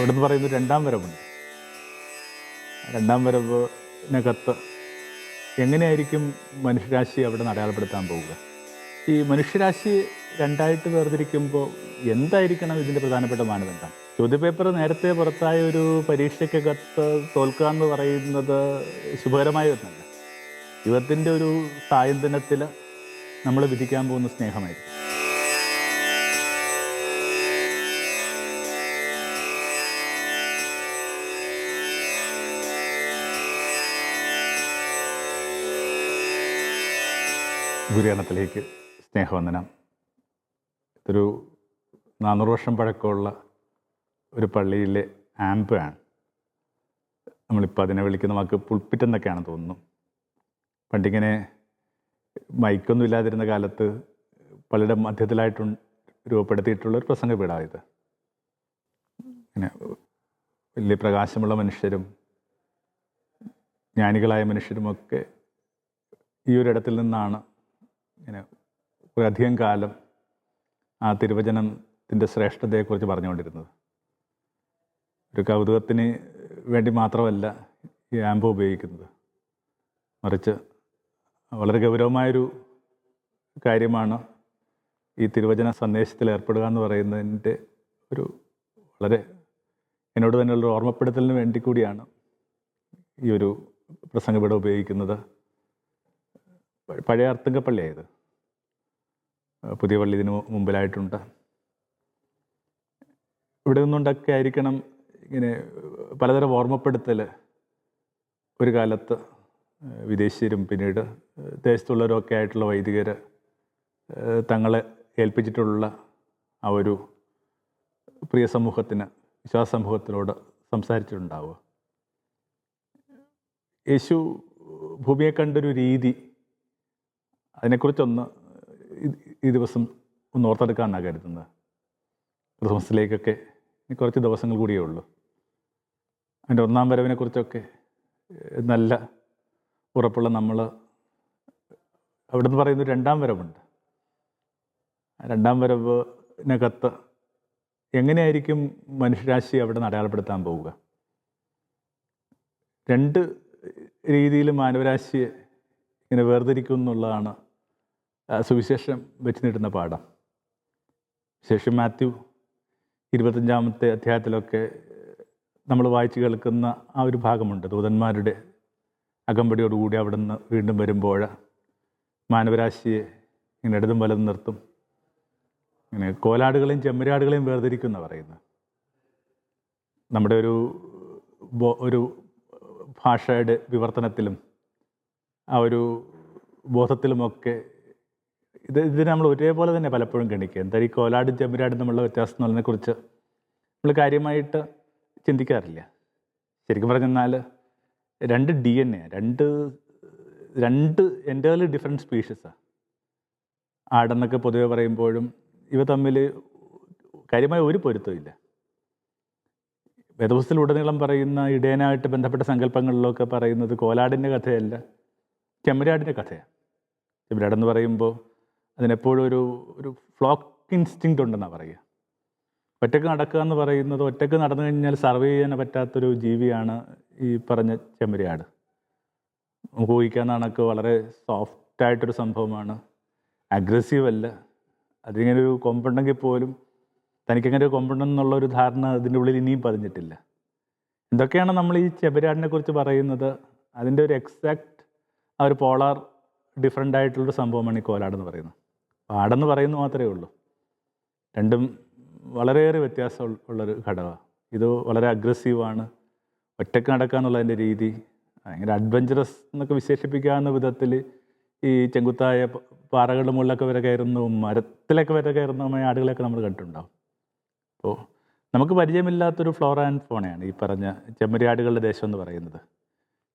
അവിടെ നിന്ന് പറയുന്നത് രണ്ടാം വരവുണ്ട്. രണ്ടാം വരവിനകത്ത് എങ്ങനെയായിരിക്കും മനുഷ്യരാശി അവിടെ നിന്ന് അടയാളപ്പെടുത്താൻ പോവുക? ഈ മനുഷ്യരാശി രണ്ടായിട്ട് വേർതിരിക്കുമ്പോൾ എന്തായിരിക്കണം ഇതിന്റെ പ്രധാനപ്പെട്ട മാനദണ്ഡം? ചോദ്യപേപ്പർ നേരത്തെ പുറത്തായ ഒരു പരീക്ഷയ്ക്കകത്ത് തോൽക്കുക എന്ന് പറയുന്നത് ശുഭകരമായ ഒന്നല്ല. യുവത്തിന്റെ ഒരു സായന്തനത്തിൽ നമ്മൾ വിധിക്കാൻ പോകുന്ന സ്നേഹമായിരിക്കും. ഗുരുകരണത്തിലേക്ക് സ്നേഹവന്ദനം. ഇതൊരു നാനൂറ് വർഷം പഴക്കമുള്ള ഒരു പള്ളിയിലെ ആംപ് ആണ്. നമ്മളിപ്പോൾ അതിനെ വിളിക്കുന്ന വാക്ക് പുൾപ്പിറ്റ് എന്നൊക്കെയാണ് തോന്നുന്നു. പണ്ടിങ്ങനെ മൈക്കൊന്നും ഇല്ലാതിരുന്ന കാലത്ത് പള്ളിയുടെ മധ്യത്തിലായിട്ട് രൂപപ്പെടുത്തിയിട്ടുള്ള ഒരു പ്രസംഗ വീടായത് പിന്നെ വലിയ പ്രകാശമുള്ള മനുഷ്യരും ജ്ഞാനികളായ മനുഷ്യരുമൊക്കെ ഈ ഒരിടത്തിൽ നിന്നാണ് ഇങ്ങനെ കുറേയധികം കാലം ആ തിരുവചനത്തിന്റെ ശ്രേഷ്ഠതയെക്കുറിച്ച് പറഞ്ഞുകൊണ്ടിരുന്നത്. ഒരു കൗതുകത്തിന് വേണ്ടി മാത്രമല്ല ഈ ആമ്പ് ഉപയോഗിക്കുന്നത്. മറിച്ച് വളരെ ഗൗരവമായൊരു കാര്യമാണ് ഈ തിരുവചന സന്ദേശത്തിൽ ഏർപ്പെടുക എന്ന് പറയുന്നതിന്റെ ഒരു വളരെ എന്നോട് തന്നെയുള്ളൊരു ഓർമ്മപ്പെടുത്തലിന് വേണ്ടി കൂടിയാണ് ഈ ഒരു പ്രസംഗം ഇവിടെ ഉപയോഗിക്കുന്നത്. പഴയ അർത്തുങ്കപ്പള്ളിയായത് പുതിയ പള്ളി ഇതിന് മുമ്പിലായിട്ടുണ്ട്. ഇവിടെ നിന്നുകൊണ്ടൊക്കെ ആയിരിക്കണം ഇങ്ങനെ പലതരം ഓർമ്മപ്പെടുത്തൽ ഒരു കാലത്ത് വിദേശീയരും പിന്നീട് ദേശത്തുള്ളവരൊക്കെ ആയിട്ടുള്ള വൈദികർ തങ്ങളെ ഏൽപ്പിച്ചിട്ടുള്ള ആ ഒരു പ്രിയ സമൂഹത്തിന് വിശ്വാസ സമൂഹത്തിനോട് സംസാരിച്ചിട്ടുണ്ടാവുക. യേശു ഭൂമിയെ കണ്ടൊരു രീതി അതിനെക്കുറിച്ചൊന്ന് ഈ- ദിവസം ഒന്ന് ഓർത്തെടുക്കാനാണ് കരുതുന്നത്. ക്രിസ്മസിലേക്കൊക്കെ ഇനി കുറച്ച് ദിവസങ്ങൾ കൂടിയേ ഉള്ളൂ. അതിന്റെ ഒന്നാം വരവിനെക്കുറിച്ചൊക്കെ നല്ല ഉറപ്പുള്ള നമ്മൾ അവിടെ നിന്ന് പറയുന്ന രണ്ടാം വരവുണ്ട്. രണ്ടാം വരവിനകത്ത് എങ്ങനെയായിരിക്കും മനുഷ്യരാശി അവിടെ അടയാളപ്പെടുത്താൻ പോവുക? രണ്ട് രീതിയിൽ മാനവരാശിയെ ഇങ്ങനെ വേർതിരിക്കും എന്നുള്ളതാണ് സുവിശേഷം വെച്ച് നീട്ടുന്ന പാഠം. ശേഷം മാത്യു ഇരുപത്തഞ്ചാമത്തെ അധ്യായത്തിലൊക്കെ നമ്മൾ വായിച്ചു കേൾക്കുന്ന ആ ഒരു ഭാഗമുണ്ട്. ദൂതന്മാരുടെ അകമ്പടിയോടുകൂടി അവിടെ നിന്ന് വീണ്ടും വരുമ്പോൾ മാനവരാശിയെ ഇങ്ങനെ ഇടതും വലതും നിർത്തും. ഇങ്ങനെ കോലാടുകളെയും ചെമ്മരാടുകളെയും വേർതിരിക്കുന്ന പറയുന്നത്. നമ്മുടെ ഒരു ഒരു ഭാഷയുടെ വിവർത്തനത്തിലും ആ ഒരു ബോധത്തിലുമൊക്കെ ഇത് ഇത് നമ്മൾ ഒരേപോലെ തന്നെ പലപ്പോഴും ഗണിക്കുക. എന്താ ഈ കോലാടും ചെമ്പുരാടും തമ്മിലുള്ള വ്യത്യാസം എന്നുള്ളതിനെക്കുറിച്ച് നമ്മൾ കാര്യമായിട്ട് ചിന്തിക്കാറില്ല. ശരിക്കും പറഞ്ഞെന്നാൽ രണ്ട് ഡി എൻ എ രണ്ട് രണ്ട് എന്റയർലി ഡിഫറെന്റ് സ്പീഷീസാണ് ആടെന്നൊക്കെ പൊതുവെ പറയുമ്പോഴും ഇവ തമ്മിൽ കാര്യമായ ഒരു പൊരുത്തമില്ല വേദപുസ്തകത്തിലുടനീളം പറയുന്ന ഇടയനായിട്ട് ബന്ധപ്പെട്ട സങ്കല്പങ്ങളിലൊക്കെ പറയുന്നത് കോലാടിന്റെ കഥയല്ല. ചെമ്മരാടിന്റെ കഥയാണ് ചെമ്മരാടെന്ന് പറയുമ്പോൾ അതിനെപ്പോഴും ഒരു ഒരു ഫ്ലോക്ക് ഇൻസ്റ്റിങ് ഉണ്ടെന്നാണ് പറയുക. ഒറ്റയ്ക്ക് നടക്കുക എന്ന് പറയുന്നത് ഒറ്റയ്ക്ക് നടന്നു കഴിഞ്ഞാൽ സർവേ ചെയ്യാൻ പറ്റാത്തൊരു ജീവിയാണ് ഈ പറഞ്ഞ ചെമ്മരിയാട് നമുക്ക് ഊഹിക്കാൻ കണക്ക് വളരെ സോഫ്റ്റായിട്ടൊരു സംഭവമാണ്. അഗ്രസീവ് അല്ല. അതിങ്ങനെ ഒരു കൊമ്പുണ്ടെങ്കിൽ പോലും തനിക്കങ്ങനെ ഒരു കൊമ്പുണ്ടെന്നുള്ള ഒരു ധാരണ അതിന്റെ ഉള്ളിൽ ഇനിയും പറഞ്ഞിട്ടില്ല എന്തൊക്കെയാണ് നമ്മൾ ഈ ചെബരാടിനെ കുറിച്ച് പറയുന്നത്? അതിന്റെ ഒരു എക്സാക്ട് ആ ഒരു പോളാർ ഡിഫറെന്റ് ആയിട്ടുള്ളൊരു സംഭവമാണ് ഈ കോലാടെന്ന് പറയുന്നത്. പാടെന്ന് പറയുന്നത് മാത്രമേ ഉള്ളൂ. രണ്ടും വളരെയേറെ വ്യത്യാസം ഉള്ളൊരു ഘടകമാണ് ഇത് വളരെ അഗ്രസീവാണ് ഒറ്റയ്ക്ക് നടക്കുക എന്നുള്ളതിന്റെ രീതി ഭയങ്കര അഡ്വഞ്ചറസ് എന്നൊക്കെ വിശേഷിപ്പിക്കാവുന്ന വിധത്തിൽ ഈ ചെങ്കുത്തായ പാറകളുടെ മുകളിലൊക്കെ വരെ കയറുന്നതും മരത്തിലൊക്കെ വരെ കയറുന്നതുമായ ആടുകളെയൊക്കെ നമ്മൾ കണ്ടിട്ടുണ്ടാവും. അപ്പോൾ നമുക്ക് പരിചയമില്ലാത്തൊരു ഫ്ലോറ ആൻഡ് ഫോണയാണ് ഈ പറഞ്ഞ ചെമ്മരിയാടുകളുടെ ദേശം എന്ന് പറയുന്നത്.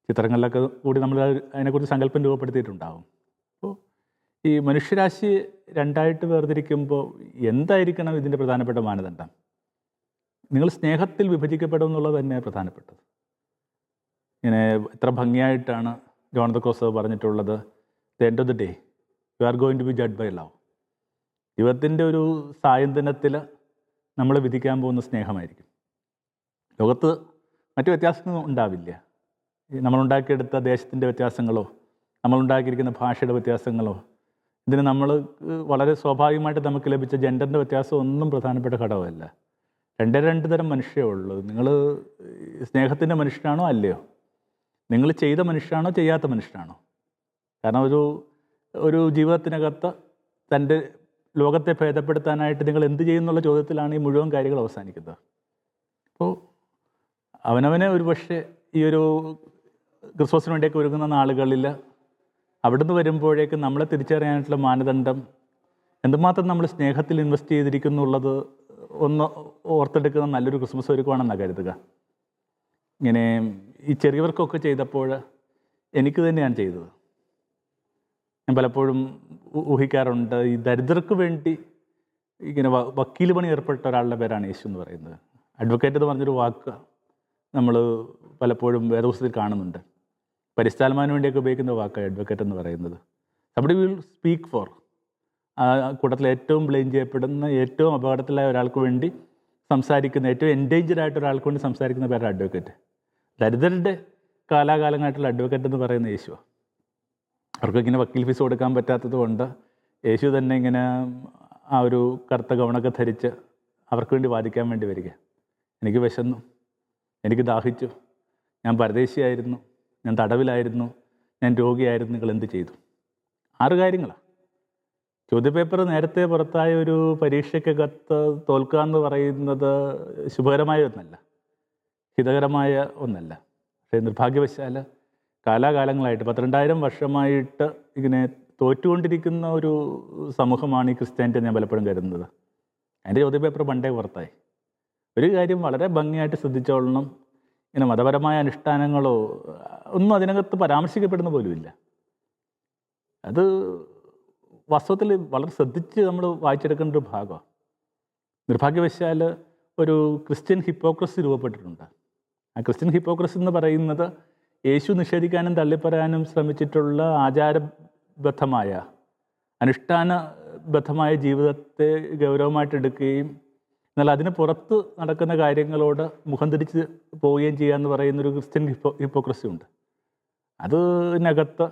ചിത്രങ്ങളിലൊക്കെ കൂടി നമ്മൾ അത് അതിനെക്കുറിച്ച് സങ്കല്പം രൂപപ്പെടുത്തിയിട്ടുണ്ടാവും. അപ്പോൾ ഈ മനുഷ്യരാശി രണ്ടായിട്ട് വേർതിരിക്കുമ്പോൾ എന്തായിരിക്കണം ഇതിന്റെ പ്രധാനപ്പെട്ട മാനദണ്ഡം? നിങ്ങൾ സ്നേഹത്തിൽ വിഭജിക്കപ്പെടും എന്നുള്ളത് തന്നെ പ്രധാനപ്പെട്ടത്. ഇങ്ങനെ എത്ര ഭംഗിയായിട്ടാണ് ജോൺ ദ പറഞ്ഞിട്ടുള്ളത് the end of the day you are going to be judged by love ദൈവത്തിന്റെ ഒരു സായന്തനത്തിൽ നമ്മൾ വിധിക്കാൻ പോകുന്ന സ്നേഹമായിരിക്കും. ലോകത്ത് മറ്റു വ്യത്യാസങ്ങളൊന്നും ഉണ്ടാവില്ല. നമ്മളുണ്ടാക്കിയെടുത്ത ദേശത്തിന്റെ വ്യത്യാസങ്ങളോ നമ്മളുണ്ടാക്കിയിരിക്കുന്ന ഭാഷയുടെ വ്യത്യാസങ്ങളോ ഇതിന് നമ്മൾ വളരെ സ്വാഭാവികമായിട്ട് നമുക്ക് ലഭിച്ച ജെൻഡറിന്റെ വ്യത്യാസം ഒന്നും പ്രധാനപ്പെട്ട ഘടകമല്ല. രണ്ടേ രണ്ട് തരം മനുഷ്യേ ഉള്ളൂ. നിങ്ങൾ സ്നേഹത്തിന്റെ മനുഷ്യനാണോ അല്ലയോ? നിങ്ങൾ ചെയ്ത മനുഷ്യനാണോ ചെയ്യാത്ത മനുഷ്യനാണോ? കാരണം ഒരു ഒരു ജീവിതത്തിനകത്ത് തന്റെ ലോകത്തെ ഭേദപ്പെടുത്താനായിട്ട് നിങ്ങൾ എന്ത് ചെയ്യുന്നുള്ള ചോദ്യത്തിലാണ് ഈ മുഴുവൻ കാര്യങ്ങൾ അവസാനിക്കുന്നത്. അപ്പോൾ അവനവനെ ഒരു പക്ഷേ ഈ ഒരു ക്രിസ്മസിന് വേണ്ടിയൊക്കെ ഒരുങ്ങുന്ന നാളുകളിൽ അവിടുന്ന് വരുമ്പോഴേക്കും നമ്മളെ തിരിച്ചറിയാനായിട്ടുള്ള മാനദണ്ഡം എന്തുമാത്രം നമ്മൾ സ്നേഹത്തിൽ ഇൻവെസ്റ്റ് ചെയ്തിരിക്കുന്നുള്ളത് ഒന്ന് ഓർത്തെടുക്കുന്ന നല്ലൊരു ക്രിസ്മസ് ഒരുക്കുവാണെന്നാണ് കരുതുക. ഇങ്ങനെ ഈ ചെറിയവർക്കൊക്കെ ചെയ്തപ്പോൾ എനിക്ക് തന്നെയാണ് ചെയ്തത്. ഞാൻ പലപ്പോഴും ഊഹിക്കാറുണ്ട് ഈ ദരിദ്രർക്ക് വേണ്ടി ഇങ്ങനെ വക്കീൽ പണി ഏർപ്പെട്ട ഒരാളുടെ പേരാണ് യേശു എന്ന് പറയുന്നത്. അഡ്വക്കേറ്റ് എന്ന് പറഞ്ഞൊരു വാക്ക് നമ്മൾ പലപ്പോഴും വേദപുസ്തകത്തിൽ കാണുന്നുണ്ട്. പരിസ്ഥാലമാന് വേണ്ടിയൊക്കെ ഉപയോഗിക്കുന്ന വാക്കാണ് അഡ്വക്കേറ്റ് എന്ന് പറയുന്നത്. നമ്മുടെ വിൽ സ്പീക്ക് ഫോർ കൂട്ടത്തിൽ ഏറ്റവും ബ്ലെയിം ചെയ്യപ്പെടുന്ന ഏറ്റവും അപകടത്തിലായ ഒരാൾക്ക് വേണ്ടി സംസാരിക്കുന്ന ഏറ്റവും എൻഡേഞ്ചർഡ് ആയിട്ട് ഒരാൾക്ക് വേണ്ടി സംസാരിക്കുന്ന പേരാണ് അഡ്വക്കേറ്റ് ദരിദ്രരുടെ കാലാകാലങ്ങളായിട്ടുള്ള അഡ്വക്കേറ്റ് എന്ന് പറയുന്ന യേശു അവർക്ക് ഇങ്ങനെ വക്കീൽ ഫീസ് കൊടുക്കാൻ പറ്റാത്തത് കൊണ്ട് യേശു തന്നെ ഇങ്ങനെ ആ ഒരു കറുത്ത ഗവണൊക്കെ ധരിച്ച് അവർക്ക് വേണ്ടി വാദിക്കാൻ വേണ്ടി വരിക. എനിക്ക് വിശന്നു. എനിക്ക് ദാഹിച്ചു. ഞാൻ പരദേശിയായിരുന്നു. ഞാൻ തടവിലായിരുന്നു ഞാൻ രോഗിയായിരുന്നു നിങ്ങൾ എന്ത് ചെയ്തു? ആറ് കാര്യങ്ങളാണ് ചോദ്യപേപ്പർ നേരത്തെ പുറത്തായ ഒരു പരീക്ഷയ്ക്കകത്ത് തോൽക്കുക എന്ന് പറയുന്നത് ശുഭകരമായ ഒന്നല്ല ഹിതകരമായ ഒന്നല്ല. പക്ഷേ നിർഭാഗ്യവശാൽ കാലാകാലങ്ങളായിട്ട് പന്ത്രണ്ടായിരം വർഷമായിട്ട് ഇങ്ങനെ തോറ്റുകൊണ്ടിരിക്കുന്ന ഒരു സമൂഹമാണ് ഈ ക്രിസ്ത്യാനിറ്റി ഞാൻ പലപ്പോഴും കരുതുന്നത്. അതിന്റെ ചോദ്യപേപ്പർ പണ്ടേ പുറത്തായി. ഒരു കാര്യം വളരെ ഭംഗിയായിട്ട് ശ്രദ്ധിച്ചോളണം. ഇങ്ങനെ മതപരമായ അനുഷ്ഠാനങ്ങളോ ഒന്നും അതിനകത്ത് പരാമർശിക്കപ്പെടുന്ന പോലുമില്ല. അത് വാസ്തവത്തിൽ വളരെ ശ്രദ്ധിച്ച് നമ്മൾ വായിച്ചെടുക്കേണ്ട ഒരു ഭാഗമാണ് നിർഭാഗ്യവശാൽ ഒരു ക്രിസ്ത്യൻ ഹിപ്പോക്രസി രൂപപ്പെട്ടിട്ടുണ്ട്. ആ ക്രിസ്ത്യൻ ഹിപ്പോക്രസി എന്ന് പറയുന്നത് യേശു നിഷേധിക്കാനും തള്ളിപ്പറയാനും ശ്രമിച്ചിട്ടുള്ള ആചാരബദ്ധമായ അനുഷ്ഠാനബദ്ധമായ ജീവിതത്തെ ഗൗരവമായിട്ട് എടുക്കുകയും എന്നാൽ അതിന് പുറത്ത് നടക്കുന്ന കാര്യങ്ങളോട് മുഖം തിരിച്ച് പോവുകയും ചെയ്യുക എന്ന് പറയുന്നൊരു ക്രിസ്ത്യൻ ഹിപ്പോ ഹിപ്പോക്രസി ഉണ്ട്. അതിനകത്ത്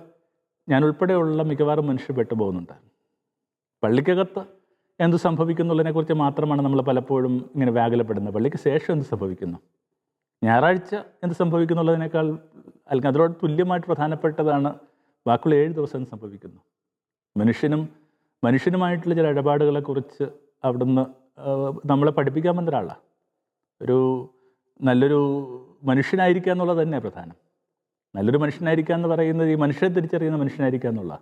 ഞാൻ ഉൾപ്പെടെയുള്ള മിക്കവാറും മനുഷ്യർ പെട്ടുപോകുന്നുണ്ട്. പള്ളിക്കകത്ത് എന്ത് സംഭവിക്കുന്നുള്ളതിനെക്കുറിച്ച് മാത്രമാണ് നമ്മൾ പലപ്പോഴും ഇങ്ങനെ വ്യാകുലപ്പെടുന്നത്. പള്ളിക്ക് ശേഷം എന്ത് സംഭവിക്കുന്നു? ഞായറാഴ്ച എന്ത് സംഭവിക്കുന്നുള്ളതിനേക്കാൾ അല്ലെങ്കിൽ അതിനോട് തുല്യമായിട്ട് പ്രധാനപ്പെട്ടതാണ് ബാക്കിയുള്ള ഏഴ് ദിവസം സംഭവിക്കുന്നു? മനുഷ്യനും മനുഷ്യനുമായിട്ടുള്ള ചില ഇടപാടുകളെക്കുറിച്ച് അവിടുന്ന് നമ്മളെ പഠിപ്പിക്കാൻ വന്ന ഒരാളാണ് ഒരു നല്ലൊരു മനുഷ്യനായിരിക്കുക എന്നുള്ളത് തന്നെ പ്രധാനം. നല്ലൊരു മനുഷ്യനായിരിക്കുക എന്ന് പറയുന്നത് ഈ മനുഷ്യനെ തിരിച്ചറിയുന്ന മനുഷ്യനായിരിക്കുക എന്നുള്ള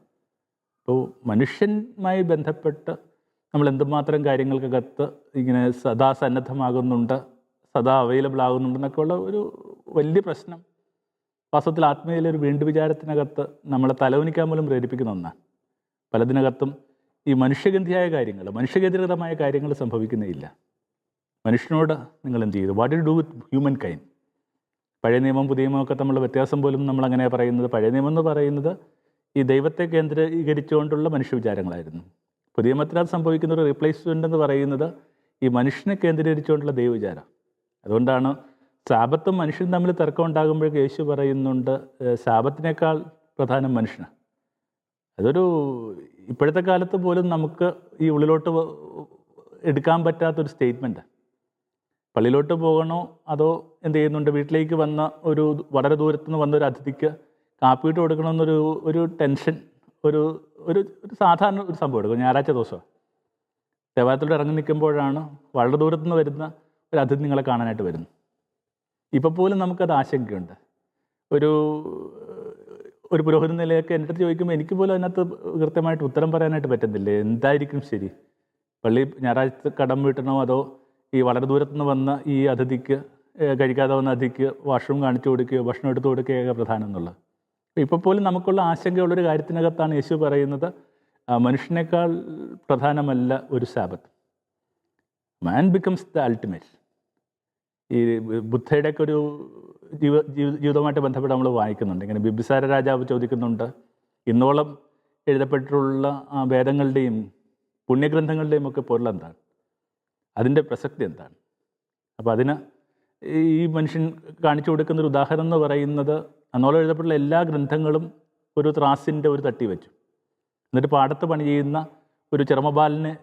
അപ്പോൾ മനുഷ്യനുമായി ബന്ധപ്പെട്ട് നമ്മൾ എന്തുമാത്രം കാര്യങ്ങൾക്കകത്ത് ഇങ്ങനെ സദാ സന്നദ്ധമാകുന്നുണ്ട് സദാ അവൈലബിൾ ആകുന്നുണ്ടെന്നൊക്കെ ഉള്ള ഒരു വലിയ പ്രശ്നം വാസ്തവത്തിൽ ആത്മീയയിലെ വീണ്ടു വിചാരത്തിനകത്ത് നമ്മളെ തലവനിക്കാൻ പോലും പ്രേരിപ്പിക്കുന്ന ഒന്നാണ് പലതിനകത്തും ഈ മനുഷ്യഗന്ധിയായ കാര്യങ്ങൾ മനുഷ്യകേന്ദ്രിതമായ കാര്യങ്ങൾ സംഭവിക്കുന്നേയില്ല. മനുഷ്യനോട് നിങ്ങൾ എന്ത് ചെയ്തു? What do with humankind പഴയ നിയമം പുതിയ നിയമമൊക്കെ തമ്മിലുള്ള വ്യത്യാസം പോലും നമ്മൾ അങ്ങനെ പറയുന്നത് പഴയ നിയമം എന്ന് പറയുന്നത് ഈ ദൈവത്തെ കേന്ദ്രീകരിച്ചുകൊണ്ടുള്ള മനുഷ്യ വിചാരങ്ങളായിരുന്നു. പുതിയ നിയമത്തിനകത്ത് സംഭവിക്കുന്ന ഒരു റീപ്ലേസ്മെന്റ് എന്ന് പറയുന്നത് ഈ മനുഷ്യനെ കേന്ദ്രീകരിച്ചുകൊണ്ടുള്ള ദൈവവിചാരം അതുകൊണ്ടാണ് ശാപത്തും മനുഷ്യനും തമ്മിൽ തർക്കം ഉണ്ടാകുമ്പോഴേക്ക് യേശു പറയുന്നുണ്ട് ശാപത്തിനേക്കാൾ പ്രധാനം മനുഷ്യനാണ് അതൊരു ഇപ്പോഴത്തെ കാലത്ത് പോലും നമുക്ക് ഈ ഉള്ളിലോട്ട് എടുക്കാൻ പറ്റാത്തൊരു സ്റ്റേറ്റ്മെന്റ് പള്ളിയിലോട്ട് പോകണോ അതോ എന്ത് ചെയ്യുന്നുണ്ട്? വീട്ടിലേക്ക് വന്ന ഒരു വളരെ ദൂരത്തു നിന്ന് വന്ന ഒരു അതിഥിക്ക് കാപ്പിയിട്ട് കൊടുക്കണമെന്നൊരു ഒരു ടെൻഷൻ ഒരു ഒരു ഒരു സാധാരണ ഒരു സംഭവം എടുക്കും. ഞായറാഴ്ച ദിവസം. ദേവാലയത്തിലൂടെ ഇറങ്ങി നിൽക്കുമ്പോഴാണ് വളരെ ദൂരത്തു നിന്ന് വരുന്ന ഒരു അതിഥി നിങ്ങളെ കാണാനായിട്ട് വരുന്നത്. ഇപ്പോൾ പോലും നമുക്കത് ആശങ്കയുണ്ട്. ഒരു ഒരു പുരോഹിത നിലയൊക്കെ എന്റെ അടുത്ത് ചോദിക്കുമ്പോൾ എനിക്ക് പോലും അതിനകത്ത് കൃത്യമായിട്ട് ഉത്തരം പറയാനായിട്ട് പറ്റുന്നില്ലേ എന്തായിരിക്കും ശരി? പള്ളി ഞായറാഴ്ച കടം വീട്ടണോ അതോ ഈ വളരെ ദൂരത്തുനിന്ന് വന്ന ഈ അതിഥിക്ക് കഴിക്കാതെ വന്ന അതിഥിക്ക് വാഷ്റൂം കാണിച്ചു കൊടുക്കുകയോ ഭക്ഷണം എടുത്തു കൊടുക്കുകയോ പ്രധാനം എന്നുള്ളത്? ഇപ്പോൾ പോലും നമുക്കുള്ള ആശങ്കയുള്ളൊരു കാര്യത്തിനകത്താണ് യേശു പറയുന്നത് മനുഷ്യനേക്കാൾ പ്രധാനമല്ല ഒരു Sabbath man becomes the ultimate ഈ ബുദ്ധയുടെയൊക്കെ ഒരു ജീവ ജീവ- ജീവിതവുമായിട്ട് ബന്ധപ്പെട്ട് നമ്മൾ വായിക്കുന്നുണ്ട്. ഇങ്ങനെ ബിബിസാര രാജാവ് ചോദിക്കുന്നുണ്ട് ഇന്നോളം എഴുതപ്പെട്ടിട്ടുള്ള വേദങ്ങളുടെയും പുണ്യഗ്രന്ഥങ്ങളുടെയും ഒക്കെ പൊരുൾ എന്താണ്? അതിന്റെ പ്രസക്തി എന്താണ്? അപ്പോൾ അതിന് ഈ മനുഷ്യൻ കാണിച്ചു കൊടുക്കുന്ന ഒരു ഉദാഹരണം എന്ന് പറയുന്നത് അന്നോളം എഴുതപ്പെട്ടുള്ള എല്ലാ ഗ്രന്ഥങ്ങളും ഒരു ത്രാസിന്റെ ഒരു തട്ടി വെച്ചു. എന്നിട്ട് പാടത്ത് പണി ചെയ്യുന്ന ഒരു ചെറുമബാലിനെ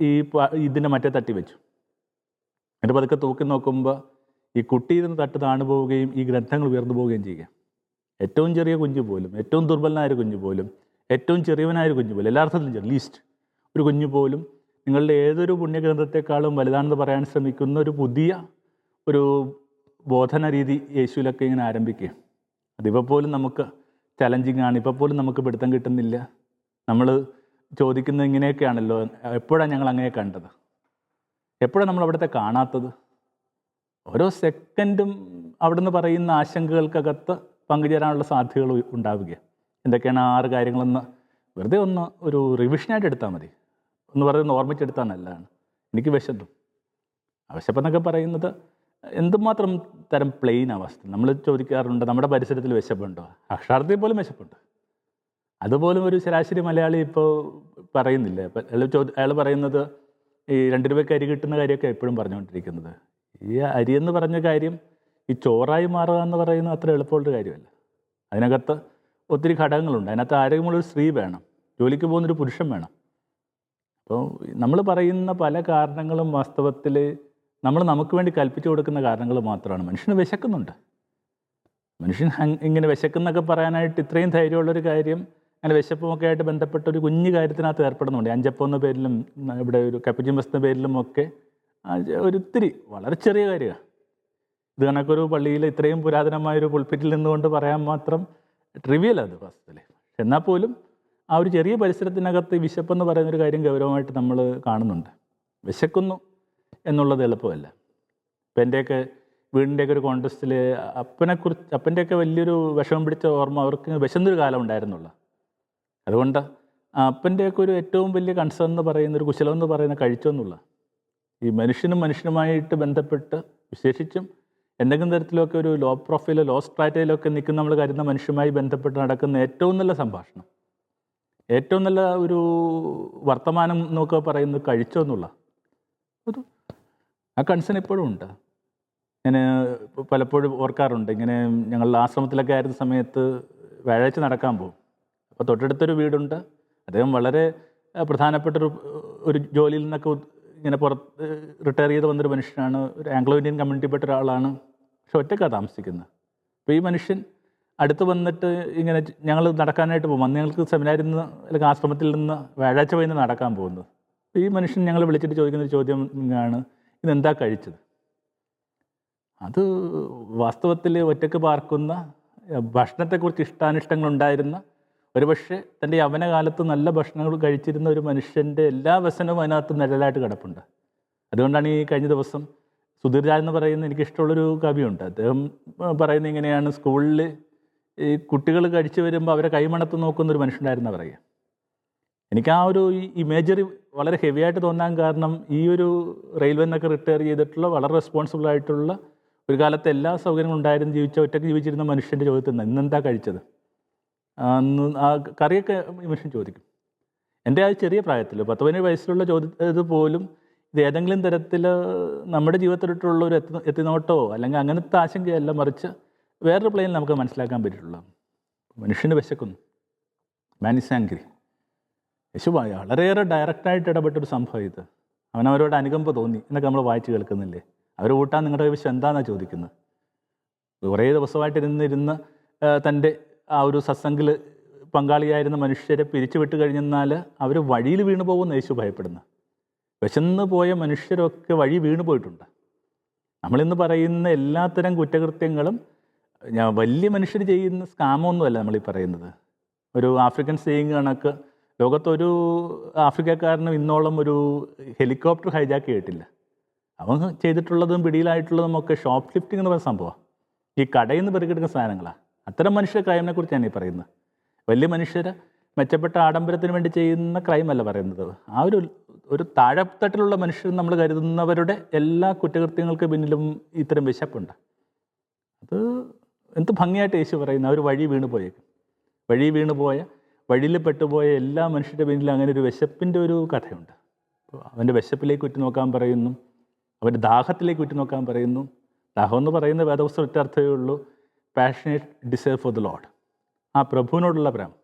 ഈ ഇതിന്റെ മറ്റേ തട്ടി വെച്ചു. എന്നിട്ട് പതുക്കെ തൂക്കി നോക്കുമ്പോൾ ഈ കുട്ടിയിരുന്ന് തട്ട് താണു പോവുകയും ഈ ഗ്രന്ഥങ്ങൾ ഉയർന്നു പോവുകയും ചെയ്യുക. ഏറ്റവും ചെറിയ കുഞ്ഞു പോലും ഏറ്റവും ദുർബലനായ കുഞ്ഞു പോലും ഏറ്റവും ചെറിയവനായ കുഞ്ഞു പോലും എല്ലാ അർത്ഥത്തിലും ലീസ്റ്റ് ഒരു കുഞ്ഞു പോലും നിങ്ങളുടെ ഏതൊരു പുണ്യഗ്രന്ഥത്തെക്കാളും വലുതാണെന്ന് പറയാൻ ശ്രമിക്കുന്ന ഒരു പുതിയ ഒരു ബോധന രീതി യേശുവിലൊക്കെ ഇങ്ങനെ ആരംഭിക്കുക. അതിപ്പോൾ പോലും നമുക്ക് ചലഞ്ചിങ് ആണ്. ഇപ്പോൾ പോലും നമുക്ക് പിടുത്തം കിട്ടുന്നില്ല. നമ്മൾ ചോദിക്കുന്നത് ഇങ്ങനെയൊക്കെയാണല്ലോ. എപ്പോഴാണ് ഞങ്ങൾ അങ്ങനെ കണ്ടത്? എപ്പോഴാണ് നമ്മൾ അവിടുത്തെ കാണാത്തത്? ഓരോ സെക്കൻഡും അവിടുന്ന് പറയുന്ന ആശങ്കകൾക്കകത്ത് പങ്കുചേരാനുള്ള സാധ്യതകൾ ഉണ്ടാവുക. എന്തൊക്കെയാണ് ആറ് കാര്യങ്ങളെന്ന് വെറുതെ ഒന്ന് ഒരു റിവിഷനായിട്ട് എടുത്താൽ മതി. എന്ന് പറയുന്നത് ഓർമ്മിച്ചെടുത്താൽ നല്ലതാണ്. എനിക്ക് വിശന്നു. വിശപ്പെന്നൊക്കെ പറയുന്നത് എന്തുമാത്രം തരം പ്ലെയിൻ അവസ്ഥ. നമ്മൾ ചോദിക്കാറുണ്ട് നമ്മുടെ പരിസരത്തിൽ വിശപ്പുണ്ടോ? അക്ഷരാർത്ഥത്തിൽ പോലും വിശപ്പുണ്ട്. അതുപോലും ഒരു ശരാശരി മലയാളി ഇപ്പോൾ പറയുന്നില്ല. അയാൾ ചോ അയാൾ പറയുന്നത് ഈ രണ്ട് രൂപയ്ക്ക് അരി കിട്ടുന്ന കാര്യമൊക്കെ എപ്പോഴും പറഞ്ഞുകൊണ്ടിരിക്കുന്നത്. ഈ അരി എന്ന് പറഞ്ഞ കാര്യം ഈ ചോറായി മാറുക എന്ന് പറയുന്നത് അത്ര എളുപ്പമുള്ളൊരു കാര്യമല്ല. അതിനകത്ത് ഒത്തിരി ഘടകങ്ങളുണ്ട്. അതിനകത്ത് ആരോഗ്യമുള്ളൊരു സ്ത്രീ വേണം. ജോലിക്ക് പോകുന്നൊരു പുരുഷൻ വേണം. അപ്പോൾ നമ്മൾ പറയുന്ന പല കാരണങ്ങളും വാസ്തവത്തിൽ നമ്മൾ നമുക്ക് വേണ്ടി കൽപ്പിച്ചു കൊടുക്കുന്ന കാരണങ്ങൾ മാത്രമാണ്. മനുഷ്യന് വിശക്കുന്നുണ്ട്. മനുഷ്യൻ ഇങ്ങനെ വിശക്കുന്നൊക്കെ പറയാനായിട്ട് ഇത്രയും ധൈര്യമുള്ളൊരു കാര്യം അങ്ങനെ വിശപ്പുമൊക്കെ ആയിട്ട് ബന്ധപ്പെട്ട ഒരു കുഞ്ഞു കാര്യത്തിനകത്ത് ഏർപ്പെടുന്നുണ്ട്. അഞ്ചപ്പം എന്ന പേരിലും ഇവിടെ ഒരു കപ്പച്ചിമ്പസ് എന്ന പേരിലും ഒക്കെ ഒരിത്തിരി വളരെ ചെറിയ കാര്യമാണ് ഇത് കണക്കൊരു പള്ളിയിൽ ഇത്രയും പുരാതനമായൊരു പുൽപ്പിറ്റിൽ നിന്നുകൊണ്ട് പറയാൻ മാത്രം ട്രിവിയൽ അത് വാസ്തവത്തിൽ എന്നാൽ പോലും ആ ഒരു ചെറിയ പരിസരത്തിനകത്ത് വിശപ്പ് വിശപ്പെന്ന് പറയുന്നൊരു കാര്യം ഗൗരവമായിട്ട് നമ്മൾ കാണുന്നുണ്ട്. വിശക്കുന്നു എന്നുള്ളത് എളുപ്പമല്ല. ഇപ്പം എന്റെയൊക്കെ വീടിന്റെയൊക്കെ ഒരു കോൺടെസ്റ്റിൽ അപ്പനെക്കുറിച്ച് അപ്പന്റെയൊക്കെ വലിയൊരു വിഷമം പിടിച്ച ഓർമ്മ അവർക്ക് വിശന്നൊരു കാലം ഉണ്ടായിരുന്നുള്ളൂ. അതുകൊണ്ട് അപ്പന്റെയൊക്കെ ഒരു ഏറ്റവും വലിയ കൺസേൺ എന്ന് പറയുന്ന ഒരു കുശലം എന്ന് പറയുന്ന കഴിച്ചോന്നുള്ള ഈ മനുഷ്യനും മനുഷ്യനുമായിട്ട് ബന്ധപ്പെട്ട് വിശേഷിച്ചും എന്തെങ്കിലും തരത്തിലൊക്കെ ഒരു ലോ പ്രൊഫൈലോ ലോ സ്ട്രാറ്റയിലൊക്കെ നിൽക്കുന്ന നമ്മൾ കരുതുന്ന മനുഷ്യനുമായി ബന്ധപ്പെട്ട് നടക്കുന്ന ഏറ്റവും നല്ല സംഭാഷണം. ഏറ്റവും നല്ല ഒരു വർത്തമാനം എന്നൊക്കെ പറയുന്നത് കഴിച്ചോ എന്നുള്ള ഒരു ആ കൺസേൺ ഇപ്പോഴും ഉണ്ട്. ഞാൻ പലപ്പോഴും ഓർക്കാറുണ്ട്. ഇങ്ങനെ ഞങ്ങൾ ആശ്രമത്തിലൊക്കെ ആയിരുന്ന സമയത്ത് വ്യാഴാഴ്ച നടക്കാൻ പോകും. അപ്പോൾ തൊട്ടടുത്തൊരു വീടുണ്ട്. അദ്ദേഹം വളരെ പ്രധാനപ്പെട്ട പ്രധാനപ്പെട്ടൊരു ഒരു ജോലിയിൽ നിന്നൊക്കെ ഇങ്ങനെ പുറത്ത് റിട്ടയർ ചെയ്ത് വന്നൊരു മനുഷ്യനാണ് ഒരു ആംഗ്ലോ ഇന്ത്യൻ കമ്മ്യൂണിറ്റിപ്പെട്ട ഒരാളാണ്. പക്ഷെ ഒറ്റക്കാണ് താമസിക്കുന്നത്. അപ്പോൾ ഈ മനുഷ്യൻ അടുത്ത് വന്നിട്ട് ഇങ്ങനെ ഞങ്ങൾ നടക്കാനായിട്ട് പോകും. അന്ന് ഞങ്ങൾക്ക് സെമിനാരിൽ നിന്ന് അല്ലെങ്കിൽ ആശ്രമത്തിൽ നിന്ന് വ്യാഴാഴ്ച വൈകുന്ന നടക്കാൻ പോകുന്നത്. ഈ മനുഷ്യൻ ഞങ്ങൾ വിളിച്ചിട്ട് ചോദിക്കുന്ന ഒരു ചോദ്യം ആണ് ഇതെന്താ കഴിച്ചത്? അത് വാസ്തവത്തിൽ ഒറ്റയ്ക്ക് പാർക്കുന്ന ഭക്ഷണത്തെക്കുറിച്ച് ഇഷ്ടാനിഷ്ടങ്ങൾ ഉണ്ടായിരുന്ന ഒരുപക്ഷെ തന്റെ യവനകാലത്ത് നല്ല ഭക്ഷണങ്ങൾ കഴിച്ചിരുന്ന ഒരു മനുഷ്യന്റെ എല്ലാ വ്യസനവും അതിനകത്ത് നിഴലായിട്ട് കിടപ്പുണ്ട്. അതുകൊണ്ടാണ് ഈ കഴിഞ്ഞ ദിവസം സുധീർ എന്ന് പറയുന്ന എനിക്കിഷ്ടമുള്ളൊരു കവിയുണ്ട്. അദ്ദേഹം പറയുന്ന ഇങ്ങനെയാണ് സ്കൂളിൽ ഈ കുട്ടികൾ കഴിച്ചു വരുമ്പോൾ അവരെ കൈമണത്ത് നോക്കുന്ന ഒരു മനുഷ്യനായിരുന്നു പറയുക. എനിക്ക് ആ ഒരു ഇമേജറി വളരെ ഹെവി ആയിട്ട് തോന്നാൻ കാരണം ഈ ഒരു റെയിൽവേ നിന്നൊക്കെ റിട്ടയർ ചെയ്തിട്ടുള്ള വളരെ റെസ്പോൺസിബിൾ ആയിട്ടുള്ള ഒരു കാലത്ത് എല്ലാ സൗകര്യങ്ങളും ഉണ്ടായിരുന്നു. ജീവിച്ച ഒറ്റയ്ക്ക് ജീവിച്ചിരുന്ന മനുഷ്യന്റെ ചോദ്യത്തിൽ നിന്ന് ഇന്നെന്താ കഴിച്ചത്? കറിയൊക്കെ മനുഷ്യൻ ചോദിക്കും. എന്റെ ആ ചെറിയ പ്രായത്തിൽ പത്ത് പതിനേഴ് വയസ്സിലുള്ള ചോദ്യം പോലും ഇത് ഏതെങ്കിലും തരത്തിൽ നമ്മുടെ ജീവിതത്തിലുള്ള ഒരു എത്തി എത്തിനോട്ടോ അല്ലെങ്കിൽ അങ്ങനത്തെ ആശങ്കയല്ല മറിച്ച് വേറൊരു പ്ലെയിനിൽ നമുക്ക് മനസ്സിലാക്കാൻ പറ്റിയിട്ടുള്ളതാണ് മനുഷ്യന് വിശക്കുന്നു. മാനിസാങ്കിരി യേശു വളരെയേറെ ഡയറക്റ്റായിട്ട് ഇടപെട്ടൊരു സംഭവം ഇത്. അവനവരോട് അനുകമ്പ തോന്നി. എന്നൊക്കെ നമ്മൾ വായിച്ച് കേൾക്കുന്നില്ലേ? അവർ കൂട്ടാൻ നിങ്ങളുടെ വിഷയം എന്താണെന്നാണ് ചോദിക്കുന്നത്? കുറേ ദിവസമായിട്ട് ഇരുന്നിരുന്ന് തന്റെ ആ ഒരു സത്സംഗിൽ പങ്കാളിയായിരുന്ന മനുഷ്യരെ പിരിച്ചുവിട്ട് കഴിഞ്ഞെന്നാൽ അവർ വഴിയിൽ വീണു പോകുമെന്ന് യേശു ഭയപ്പെടുന്നു. വിശന്ന് പോയ മനുഷ്യരൊക്കെ വഴി വീണു പോയിട്ടുണ്ട്. നമ്മളിന്ന് പറയുന്ന എല്ലാത്തരം കുറ്റകൃത്യങ്ങളും ഞാൻ വലിയ മനുഷ്യർ ചെയ്യുന്ന സ്കാമൊന്നുമല്ല നമ്മൾ ഈ പറയുന്നത്. ഒരു ആഫ്രിക്കൻ സ്റ്റേയിങ് കണക്ക് ലോകത്തൊരു ആഫ്രിക്കക്കാരനും ഇന്നോളം ഒരു ഹെലികോപ്റ്റർ ഹൈജാക്ക് ചെയ്തിട്ടില്ല. അവൻ ചെയ്തിട്ടുള്ളതും പിടിയിലായിട്ടുള്ളതും ഒക്കെ ഷോപ്പ് ലിഫ്റ്റിംഗ് എന്ന് പറയുന്ന സംഭവമാണ് ഈ കടയിൽ നിന്ന് പെറുക്കിയെടുക്കുന്ന സാധനങ്ങളാണ് അത്തരം മനുഷ്യ ക്രൈമിനെ കുറിച്ചാണ് ഈ പറയുന്നത്. വലിയ മനുഷ്യർ മെച്ചപ്പെട്ട ആഡംബരത്തിന് വേണ്ടി ചെയ്യുന്ന ക്രൈം അല്ല പറയുന്നത്. ആ ഒരു ഒരു താഴെത്തട്ടിലുള്ള മനുഷ്യർ നമ്മൾ കരുതുന്നവരുടെ എല്ലാ കുറ്റകൃത്യങ്ങൾക്ക് പിന്നിലും ഇത്തരം വിശപ്പുണ്ട്. അത് എന്ത് ഭംഗിയായിട്ട് യേശു പറയുന്ന അവർ വഴി വീണ് പോയേക്കും. വഴി വീണ് പോയ വഴിയിൽ പെട്ടുപോയ എല്ലാ മനുഷ്യരുടെ പിന്നിലും അങ്ങനെ ഒരു വിശപ്പിന്റെ ഒരു കഥയുണ്ട്. അവന്റെ വിശപ്പിലേക്ക് ഉറ്റുനോക്കാൻ പറയുന്നു അവന്റെ ദാഹത്തിലേക്ക് ഉറ്റുനോക്കാൻ പറയുന്നു. ദാഹം എന്ന് പറയുന്ന വേദപുസ്തകം ഒറ്റ അർത്ഥമേ ഉള്ളൂ. Passionate desire for the Lord ആ പ്രഭുവിനോടുള്ള പ്രേമം.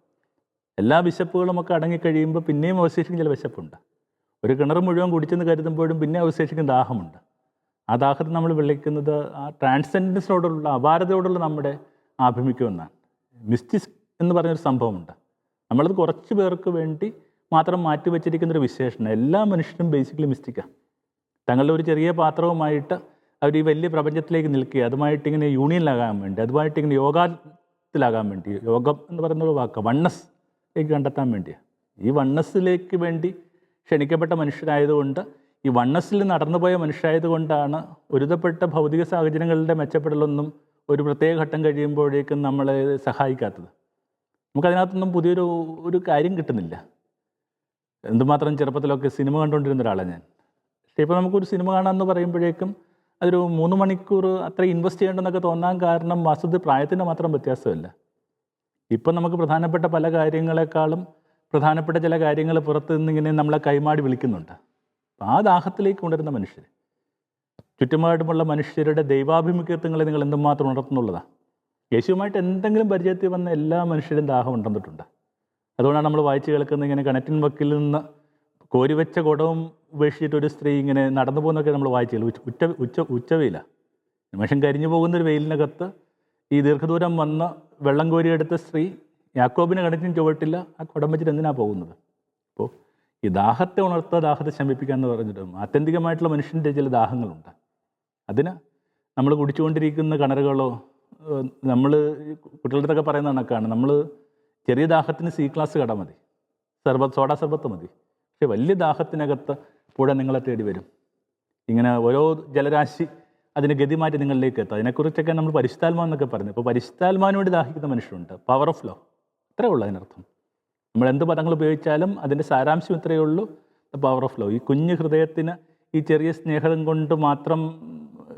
എല്ലാ വിശപ്പുകളും ഒക്കെ അടങ്ങിക്കഴിയുമ്പോൾ പിന്നെയും അവശേഷിക്കും ചില വിശപ്പുണ്ട് ഒരു കിണർ മുഴുവൻ കുടിച്ചെന്ന് കരുതുമ്പോഴും പിന്നെ അവശേഷിക്കുന്ന ദാഹമുണ്ട്. ആ ദാഹത്തെ നമ്മൾ വിളിക്കുന്നത് ആ ട്രാൻസെൻഡൻസിനോടുള്ള അപാരതയോടുള്ള നമ്മുടെ ആഭിമുഖ്യം എന്നാണ് മിസ്റ്റിസ് എന്ന് പറഞ്ഞൊരു സംഭവമുണ്ട്. നമ്മളത് കുറച്ച് പേർക്ക് വേണ്ടി മാത്രം മാറ്റി വച്ചിരിക്കുന്നൊരു വിശേഷണം എല്ലാ മനുഷ്യരും ബേസിക്കലി മിസ്റ്റിക്കാണ് തങ്ങളുടെ ഒരു ചെറിയ പാത്രവുമായിട്ട് അവർ ഈ വലിയ പ്രപഞ്ചത്തിലേക്ക് നിൽക്കുക അതുമായിട്ട് ഇങ്ങനെ യൂണിയനിലാകാൻ വേണ്ടി അതുമായിട്ട് ഇങ്ങനെ യോഗത്തിലാകാൻ വേണ്ടി യോഗം എന്ന് പറയുന്ന ഒരു വാക്ക് വണ്ണസ് വണ്ണസ്സിലേക്ക് കണ്ടെത്താൻ വേണ്ടിയാണ് ഈ വണ്ണസ്സിലേക്ക് വേണ്ടി ക്ഷണിക്കപ്പെട്ട മനുഷ്യരായതുകൊണ്ട് ഈ വണ്ണസ്സിൽ നടന്നുപോയ മനുഷ്യരായതുകൊണ്ടാണ് ഒരുതപ്പെട്ട ഭൗതിക സാഹചര്യങ്ങളുടെ മെച്ചപ്പെടലൊന്നും ഒരു പ്രത്യേക ഘട്ടം കഴിയുമ്പോഴേക്കും നമ്മളെ സഹായിക്കാത്തത്. നമുക്കതിനകത്തൊന്നും പുതിയൊരു ഒരു കാര്യം കിട്ടുന്നില്ല. എന്തുമാത്രം ചെറുപ്പത്തിലൊക്കെ സിനിമ കണ്ടുകൊണ്ടിരുന്ന ഒരാളാണ് ഞാൻ. പക്ഷേ ഇപ്പോൾ നമുക്കൊരു സിനിമ കാണാമെന്ന് പറയുമ്പോഴേക്കും അതൊരു മൂന്ന് മണിക്കൂർ അത്ര ഇൻവെസ്റ്റ് ചെയ്യേണ്ടെന്നൊക്കെ തോന്നാൻ കാരണം വാസ്തുത പ്രായത്തിന്റെ മാത്രം വ്യത്യാസമല്ല. ഇപ്പം നമുക്ക് പ്രധാനപ്പെട്ട പല കാര്യങ്ങളെക്കാളും പ്രധാനപ്പെട്ട ചില കാര്യങ്ങൾ പുറത്തു നിന്ന് ഇങ്ങനെ നമ്മളെ കൈമാടി വിളിക്കുന്നുണ്ട്. അപ്പം ആ ദാഹത്തിലേക്ക് കൊണ്ടുവരുന്ന മനുഷ്യർ ചുറ്റുപാടുമുള്ള മനുഷ്യരുടെ ദൈവാഭിമുഖ്യത്വങ്ങളെ നിങ്ങൾ എന്തുമാത്രം ഉണർത്തുന്നുള്ളതാണ് യേശുവുമായിട്ട് എന്തെങ്കിലും പരിചയത്തിൽ വന്ന എല്ലാ മനുഷ്യരും ദാഹം ഉണ്ടെന്നിട്ടുണ്ട് അതുകൊണ്ടാണ് നമ്മൾ വായിച്ചു കേൾക്കുന്ന ഇങ്ങനെ കിണറ്റിൻ വക്കിൽ നിന്ന് കോരിവെച്ച കുടവും ഉപേക്ഷിച്ചിട്ട് ഒരു സ്ത്രീ ഇങ്ങനെ നടന്നു പോകുന്നൊക്കെ നമ്മൾ വായിച്ചില്ല? ഉച്ച ഉച്ച ഉച്ച ഉച്ചവെയില. നിമിഷം കരിഞ്ഞു പോകുന്നൊരു വെയിലിനകത്ത് ഈ ദീർഘദൂരം വന്ന വെള്ളം കോരിയെടുത്ത സ്ത്രീ യാക്കോബിനെ കണ്ടിട്ടും ചുവട്ടില്ല ആ കുടം വെച്ചിട്ട് എന്തിനാണ് പോകുന്നത്? അപ്പോൾ ഈ ദാഹത്തെ ഉണർത്തുക ദാഹത്തെ ശമിപ്പിക്കുക എന്ന് പറഞ്ഞിട്ട് ആത്യന്തികമായിട്ടുള്ള മനുഷ്യന്റെ ചില ദാഹങ്ങളുണ്ട്. അതിന് നമ്മൾ കുടിച്ചുകൊണ്ടിരിക്കുന്ന കിണറുകളോ നമ്മൾ കുട്ടികളുടെ അടുത്തൊക്കെ പറയുന്ന കണക്കാണ്. നമ്മൾ ചെറിയ ദാഹത്തിന് സി ക്ലാസ് കട മതി. സർബത്ത് സോഡ സർബത്ത് മതി. പക്ഷെ വലിയ ദാഹത്തിനകത്ത് പുഴ നിങ്ങളെ തേടി വരും. ഇങ്ങനെ ഓരോ ജലരാശി അതിന് ഗതി മാറ്റി നിങ്ങളിലേക്ക് എത്തും. അതിനെക്കുറിച്ചൊക്കെ നമ്മൾ പരിശുദ്ധാത്മാ എന്നൊക്കെ പറഞ്ഞു. ഇപ്പോൾ പരിശുദ്ധാത്മാവിന് വേണ്ടി ദാഹിക്കുന്ന മനുഷ്യരുണ്ട്. പവർ ഓഫ് ലോ ഇത്രയേ ഉള്ളൂ അതിനർത്ഥം. നമ്മൾ എന്ത് പദങ്ങൾ ഉപയോഗിച്ചാലും അതിന്റെ സാരാംശം ഇത്രയേ ഉള്ളൂ. ദ പവർ ഓഫ് ലോ ഈ കുഞ്ഞു ഹൃദയത്തിന് ഈ ചെറിയ സ്നേഹം കൊണ്ട് മാത്രം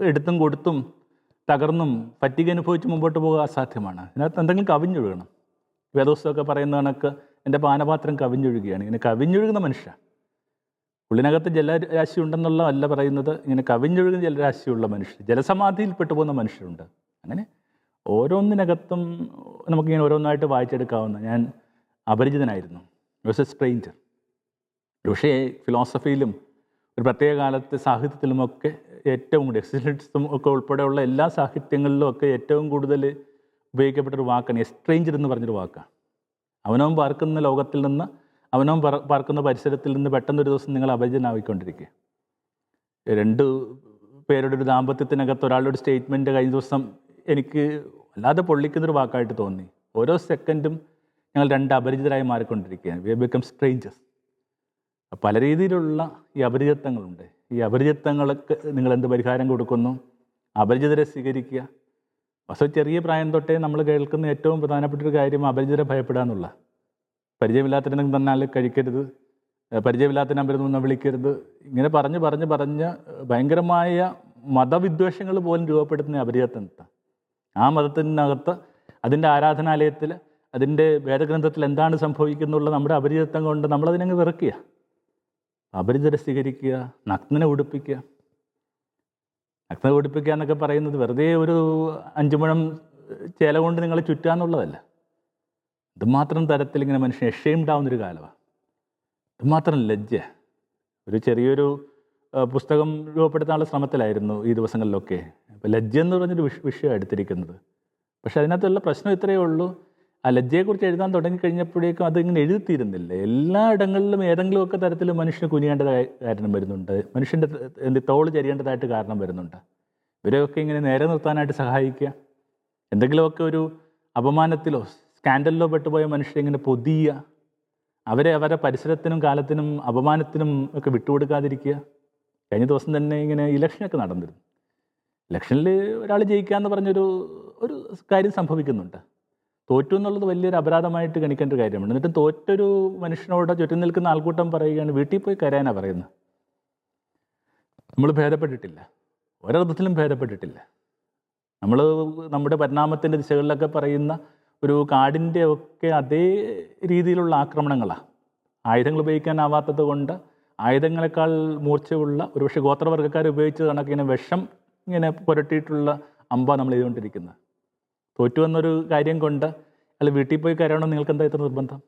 എടുത്തും കൊടുത്തും തകർന്നും പറ്റിക അനുഭവിച്ച് മുമ്പോട്ട് പോകുക അസാധ്യമാണ്. അതിനകത്ത് എന്തെങ്കിലും കവിഞ്ഞൊഴുകണം. വേദോസ്തമൊക്കെ പറയുന്ന കണക്ക് എന്റെ പാനപാത്രം കവിഞ്ഞൊഴുകുകയാണ് ഇങ്ങനെ കവിഞ്ഞൊഴുകുന്ന മനുഷ്യ. ഉള്ളിനകത്ത് ജലരാശി ഉണ്ടെന്നുള്ള അല്ല പറയുന്നത്. ഇങ്ങനെ കവിഞ്ഞൊഴുകുന്ന ജലരാശിയുള്ള മനുഷ്യർ. ജലസമാധിയിൽ പെട്ടുപോകുന്ന മനുഷ്യരുണ്ട്. അങ്ങനെ ഓരോന്നിനകത്തും നമുക്കിങ്ങനെ ഓരോന്നായിട്ട് വായിച്ചെടുക്കാവുന്ന ഞാൻ അപരിചിതനായിരുന്നു. വാസ് എ സ്ട്രെയിഞ്ചർ പക്ഷേ ഫിലോസഫിയിലും ഒരു പ്രത്യേക കാലത്ത് സാഹിത്യത്തിലുമൊക്കെ ഏറ്റവും കൂടുതൽ എക്സിസ്റ്റൻസും ഒക്കെ ഉൾപ്പെടെയുള്ള എല്ലാ സാഹിത്യങ്ങളിലും ഒക്കെ ഏറ്റവും കൂടുതൽ ഉപയോഗിക്കപ്പെട്ടൊരു വാക്കാണ് എസ്ട്രേഞ്ചർ എന്ന് പറഞ്ഞൊരു വാക്കാണ്. അവനവൻ പാർക്കുന്ന ലോകത്തിൽ നിന്ന് അവനവൻ പാർക്കുന്ന പരിസരത്തിൽ നിന്ന് പെട്ടെന്നൊരു ദിവസം നിങ്ങൾ അപരിചിതനാവിക്കൊണ്ടിരിക്കുക രണ്ട് പേരുടെ ഒരു ദാമ്പത്യത്തിനകത്ത് ഒരാളുടെ ഒരു സ്റ്റേറ്റ്മെന്റ് കഴിഞ്ഞ ദിവസം എനിക്ക് വല്ലാതെ പൊള്ളിക്കുന്നൊരു വാക്കായിട്ട് തോന്നി. ഓരോ സെക്കൻഡും ഞങ്ങൾ രണ്ട് അപരിചിതരായി മാറിക്കൊണ്ടിരിക്കുകയാണ്. വി ബിക്കം സ്ട്രേഞ്ചസ് പല രീതിയിലുള്ള ഈ അപരിചിതത്വങ്ങളുണ്ട്. ഈ അപരിചിതത്വങ്ങൾക്ക് നിങ്ങൾ എന്ത് പരിഹാരം കൊടുക്കുന്നു? അപരിചിതരെ സ്വീകരിക്കുക. പക്ഷേ ചെറിയ പ്രായം തൊട്ടേ നമ്മൾ കേൾക്കുന്ന ഏറ്റവും പ്രധാനപ്പെട്ട ഒരു കാര്യം അപരിചിതരെ ഭയപ്പെടുക എന്നുള്ള പരിചയമില്ലാത്തതിനെ തന്നാൽ കഴിക്കരുത് പരിചയമില്ലാത്ത നമ്പറിൽ നിന്ന് വിളിക്കരുത്. ഇങ്ങനെ പറഞ്ഞ് പറഞ്ഞ് പറഞ്ഞ് ഭയങ്കരമായ മതവിദ്വേഷങ്ങൾ പോലും രൂപപ്പെടുത്തുന്ന അപരിചിതത്വം ആ മതത്തിനകത്ത് അതിന്റെ ആരാധനാലയത്തിൽ അതിന്റെ വേദഗ്രന്ഥത്തിൽ എന്താണ് സംഭവിക്കുന്നുള്ള നമ്മുടെ അപരിചിതത്വം കൊണ്ട് നമ്മളതിനങ്ങ് വെറുക്കുക. അപരിചിതരെ സ്വീകരിക്കുക നഗ്നനെ ഉടുപ്പിക്കുക. നഗ്നത ഉടുപ്പിക്കുക എന്നൊക്കെ പറയുന്നത് വെറുതെ ഒരു അഞ്ചു മുഴം ചേല കൊണ്ട് നിങ്ങളെ ചുറ്റുക എന്നുള്ളതല്ല. ഇതുമാത്രം തരത്തിൽ ഇങ്ങനെ മനുഷ്യൻ എഷെയിംഡ് കാലമാണ് ഇതുമാത്രം ലജ്ജ. ഒരു ചെറിയൊരു പുസ്തകം രൂപപ്പെടുത്താനുള്ള ശ്രമത്തിലായിരുന്നു ഈ ദിവസങ്ങളിലൊക്കെ. അപ്പോൾ ലജ്ജ എന്ന് പറഞ്ഞൊരു വിഷ വിഷയം എടുത്തിരിക്കുന്നത്. പക്ഷെ അതിനകത്തുള്ള പ്രശ്നം ഇത്രയേ ഉള്ളൂ. ആ ലജ്ജയെക്കുറിച്ച് എഴുതാൻ തുടങ്ങിക്കഴിഞ്ഞപ്പോഴേക്കും അതിങ്ങനെ എഴുതിത്തീരുന്നില്ല. എല്ലാ ഇടങ്ങളിലും ഏതെങ്കിലുമൊക്കെ തരത്തിൽ മനുഷ്യന് കുനിയേണ്ടതായ കാരണം വരുന്നുണ്ട്. മനുഷ്യന്റെ എന്ത് തോൾ ചരിയേണ്ടതായിട്ട് കാരണം വരുന്നുണ്ട്. ഇവരെയൊക്കെ ഇങ്ങനെ നേരെ നിർത്താനായിട്ട് സഹായിക്കുക. എന്തെങ്കിലുമൊക്കെ ഒരു അപമാനത്തിലോ സ്കാൻഡലിലോ പെട്ടുപോയ മനുഷ്യനെ ഇങ്ങനെ പൊതിയുക. അവരെ അവരെ പരിസരത്തിനും കാലത്തിനും അപമാനത്തിനും ഒക്കെ വിട്ടുകൊടുക്കാതിരിക്കുക. കഴിഞ്ഞ ദിവസം തന്നെ ഇങ്ങനെ ഇലക്ഷനൊക്കെ നടന്നിരുന്നു. ഇലക്ഷനിൽ ഒരാൾ ജയിക്കുക എന്ന് പറഞ്ഞൊരു ഒരു കാര്യം സംഭവിക്കുന്നുണ്ട്. തോറ്റു എന്നുള്ളത് വലിയൊരു അപരാധമായിട്ട് ഗണിക്കേണ്ട ഒരു കാര്യമാണ്. എന്നിട്ട് തോറ്റൊരു മനുഷ്യനോട് ചുറ്റും നിൽക്കുന്ന ആൾക്കൂട്ടം പറയുകയാണ് വീട്ടിൽ പോയി കരയാനാണ് പറയുന്നത്. നമ്മൾ ഭേദപ്പെട്ടിട്ടില്ല. ഒരർത്ഥത്തിലും ഭേദപ്പെട്ടിട്ടില്ല. നമ്മൾ നമ്മുടെ പരിണാമത്തിന്റെ ദിശകളിലൊക്കെ പറയുന്ന ഒരു കാടിന്റെ ഒക്കെ അതേ രീതിയിലുള്ള ആക്രമണങ്ങളാണ് ആയുധങ്ങൾ ഉപയോഗിക്കാനാവാത്തത് കൊണ്ട് ആയുധങ്ങളെക്കാൾ മൂർച്ചയുള്ള ഒരുപക്ഷെ ഗോത്രവർഗക്കാർ ഉപയോഗിച്ച് കണക്കിങ്ങനെ വിഷം ഇങ്ങനെ പുരട്ടിയിട്ടുള്ള അമ്പ നമ്മൾ ചെയ്തുകൊണ്ടിരിക്കുന്നത്. തോറ്റു വന്നൊരു കാര്യം കൊണ്ട് അല്ല വീട്ടിൽ പോയി കരയണോ? നിങ്ങൾക്ക് എന്താ ഇത്ര നിർബന്ധം?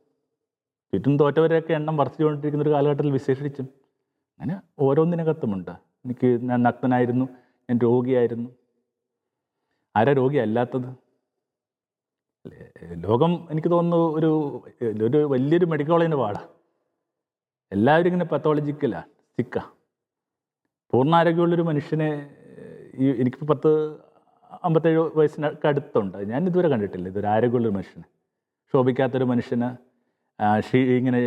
ചുറ്റും തോറ്റവരെയൊക്കെ എണ്ണം വർദ്ധിച്ചുകൊണ്ടിരിക്കുന്ന ഒരു കാലഘട്ടത്തിൽ വിശേഷിച്ചും അങ്ങനെ ഓരോന്നിനകത്തുമുണ്ട്. എനിക്ക് ഞാൻ നഗ്നനായിരുന്നു ഞാൻ രോഗിയായിരുന്നു. ആരാ രോഗിയല്ലാത്തത്? ലോകം എനിക്ക് തോന്നുന്നു ഒരു ഒരു വലിയൊരു മെഡിക്കൽ കോളേജിന്റെ പാടാ. എല്ലാവരും ഇങ്ങനെ പത്തോളജിക്കലാ സിക്ക പൂർണ ആരോഗ്യമുള്ളൊരു മനുഷ്യനെ ഈ എനിക്കിപ്പോൾ പത്ത് അമ്പത്തേഴ് വയസ്സിനൊക്കെ അടുത്തുണ്ട് ഞാൻ ഇതുവരെ കണ്ടിട്ടില്ല. ഇതൊരു ആരോഗ്യമുള്ളൊരു മനുഷ്യന്. ശോഭിക്കാത്തൊരു മനുഷ്യന് ഇങ്ങനെ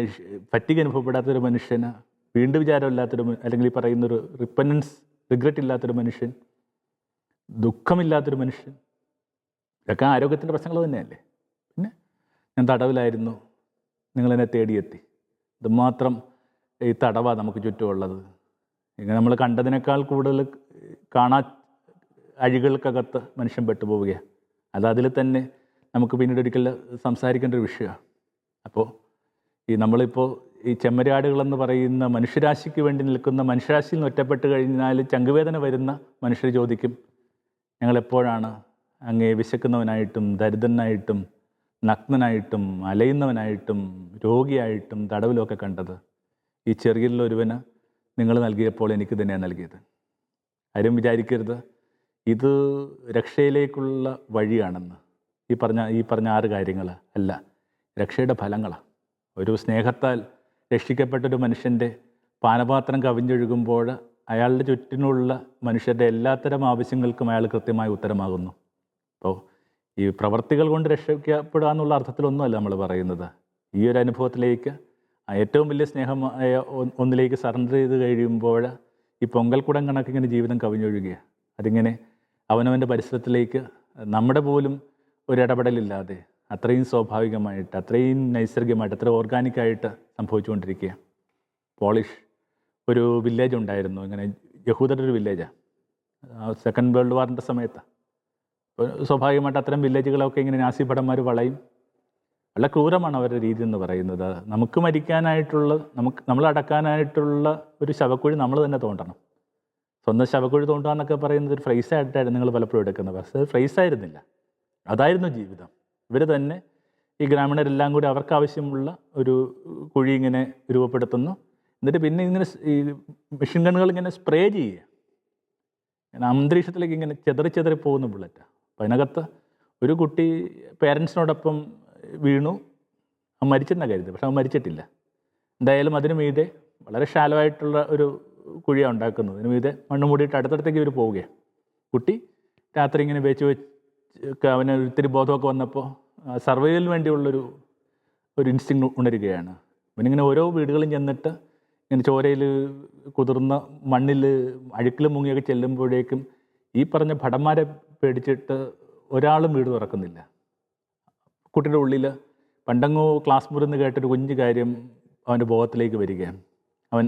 പറ്റിക അനുഭവപ്പെടാത്തൊരു മനുഷ്യന് വീണ്ടും വിചാരമില്ലാത്തൊരു അല്ലെങ്കിൽ ഈ പറയുന്നൊരു റിപ്പനൻസ് റിഗ്രറ്റ് ഇല്ലാത്തൊരു മനുഷ്യൻ ദുഃഖമില്ലാത്തൊരു മനുഷ്യൻ ഇതൊക്കെ ആരോഗ്യത്തിന്റെ പ്രശ്നങ്ങൾ തന്നെയല്ലേ? പിന്നെ ഞാൻ തടവിലായിരുന്നു. നിങ്ങളെന്നെ തേടിയെത്തി. ഇതുമാത്രം ഈ തടവാണ് നമുക്ക് ചുറ്റുമുള്ളത്. ഇങ്ങനെ നമ്മൾ കണ്ടതിനേക്കാൾ കൂടുതൽ കാണാ അഴികൾക്കകത്ത് മനുഷ്യൻ പെട്ടുപോവുകയാണ്. അത് അതിൽ തന്നെ നമുക്ക് പിന്നീട് ഒരിക്കൽ സംസാരിക്കേണ്ട ഒരു വിഷയമാണ്. അപ്പോൾ ഈ നമ്മളിപ്പോൾ ഈ ചെമ്മരിയാടുകളെന്ന് പറയുന്ന മനുഷ്യരാശിക്ക് വേണ്ടി നിൽക്കുന്ന മനുഷ്യരാശിയിൽ നിന്ന് ഒറ്റപ്പെട്ട് കഴിഞ്ഞാൽ ചങ്കുവേദന വരുന്ന മനുഷ്യർ ചോദിക്കും ഞങ്ങൾ എപ്പോഴാണ് അങ്ങേ വിശക്കുന്നവനായിട്ടും ദരിദ്രനായിട്ടും നഗ്നനായിട്ടും അലയുന്നവനായിട്ടും രോഗിയായിട്ടും തടവിലൊക്കെ കണ്ടത്? ഈ ചെറിയ ഒരുവന് നിങ്ങൾ നൽകിയപ്പോൾ എനിക്ക് തന്നെയാണ് നൽകിയത്. ആരും വിചാരിക്കരുത്. ഇത് രക്ഷയിലേക്കുള്ള വഴിയാണെന്ന്. ഈ പറഞ്ഞ ഈ പറഞ്ഞ ആറ് കാര്യങ്ങൾ അല്ല. രക്ഷയുടെ ഫലങ്ങളാണ് ഒരു സ്നേഹത്താൽ രക്ഷിക്കപ്പെട്ടൊരു മനുഷ്യന്റെ പാനപാത്രം കവിഞ്ഞൊഴുകുമ്പോൾ അയാളുടെ ചുറ്റിനുള്ള മനുഷ്യരുടെ എല്ലാത്തരം ആവശ്യങ്ങൾക്കും അയാൾ കൃത്യമായി ഉത്തരമാകുന്നു. അപ്പോൾ ഈ പ്രവർത്തികൾ കൊണ്ട് രക്ഷിക്കപ്പെടുക എന്നുള്ള അർത്ഥത്തിലൊന്നുമല്ല നമ്മൾ പറയുന്നത്. ഈ ഒരു അനുഭവത്തിലേക്ക് ഏറ്റവും വലിയ സ്നേഹമായ ഒന്നിലേക്ക് സറണ്ടർ ചെയ്ത് കഴിയുമ്പോൾ ഈ പൊങ്കൽക്കുടം കണക്കിങ്ങനെ ജീവിതം കവിഞ്ഞൊഴുകുക. അതിങ്ങനെ അവനവന്റെ പരിസരത്തിലേക്ക് നമ്മുടെ പോലും ഒരിടപെടലില്ലാതെ അത്രയും സ്വാഭാവികമായിട്ട് അത്രയും നൈസർഗികമായിട്ട് അത്ര ഓർഗാനിക്കായിട്ട് സംഭവിച്ചുകൊണ്ടിരിക്കുക പോളിഷ് ഒരു വില്ലേജ് ഉണ്ടായിരുന്നു. ഇങ്ങനെ യഹൂദരുടെ ഒരു വില്ലേജാണ് സെക്കൻഡ് വേൾഡ് വാറിന്റെ സമയത്ത്. സ്വാഭാവികമായിട്ട് അത്തരം വില്ലേജുകളൊക്കെ ഇങ്ങനെ നാസി വളയും. വളരെ ക്രൂരമാണ് അവരുടെ രീതി എന്ന് പറയുന്നത്. നമുക്ക് മരിക്കാനായിട്ടുള്ള നമുക്ക് നമ്മൾ അടക്കാനായിട്ടുള്ള ഒരു ശവക്കുഴി നമ്മൾ തന്നെ തോണ്ടണം. സ്വന്തം ശവക്കുഴി തോണ്ടാന്നൊക്കെ പറയുന്നത് ഒരു ഫ്രൈസായിട്ടായിരുന്നു നിങ്ങൾ പലപ്പോഴും എടുക്കുന്നത്. പക്ഷേ അത് ഫ്രൈസ് ആയിരുന്നില്ല. അതായിരുന്നു ജീവിതം. ഇവർ തന്നെ ഈ ഗ്രാമീണരെല്ലാം കൂടി അവർക്ക് ആവശ്യമുള്ള ഒരു കുഴി ഇങ്ങനെ രൂപപ്പെടുത്തുന്നു. എന്നിട്ട് പിന്നെ ഇങ്ങനെ ഈ മെഷീൻ ഗണ്ണുകൾ ഇങ്ങനെ സ്പ്രേ ചെയ്യുക. അന്തരീക്ഷത്തിലേക്ക് ഇങ്ങനെ ചെതറി ചെതറി പോകുന്ന ബുള്ളറ്റാണ് അപ്പം അതിനകത്ത് ഒരു കുട്ടി പേരൻസിനോടൊപ്പം വീണു. അവൻ മരിച്ചെന്നാണ് കരുതി പക്ഷെ അവൻ മരിച്ചിട്ടില്ല. എന്തായാലും അതിനു മീതെ വളരെ ഷാലോ ആയിട്ടുള്ള ഒരു കുഴിയാണ് ഉണ്ടാക്കുന്നത്. അതിന് ഇത് മണ്ണ് മൂടിയിട്ട് അടുത്തടുത്തേക്ക് ഇവർ പോവുകയാണ് കുട്ടി രാത്രി ഇങ്ങനെ വെച്ച് വെച്ച് അവന് ഒത്തിരി ബോധമൊക്കെ വന്നപ്പോൾ സർവൈവലിന് വേണ്ടിയുള്ളൊരു ഒരു ഇൻസ്റ്റിങ് ഉണരുകയാണ്. അവനിങ്ങനെ ഓരോ വീടുകളും ചെന്നിട്ട് ഇങ്ങനെ ചോരയിൽ കുതിർന്ന മണ്ണിൽ അഴുക്കിൽ മുങ്ങിയൊക്കെ ചെല്ലുമ്പോഴേക്കും ഈ പറഞ്ഞ ഭടന്മാരെ പേടിച്ചിട്ട് ഒരാളും വീട് തുറക്കുന്നില്ല. കുട്ടിയുടെ ഉള്ളിൽ പണ്ടങ്ങോ ക്ലാസ് മുറിന്ന് കേട്ടൊരു കുഞ്ഞു കാര്യം അവന്റെ ബോധത്തിലേക്ക് വരികയാണ്. അവൻ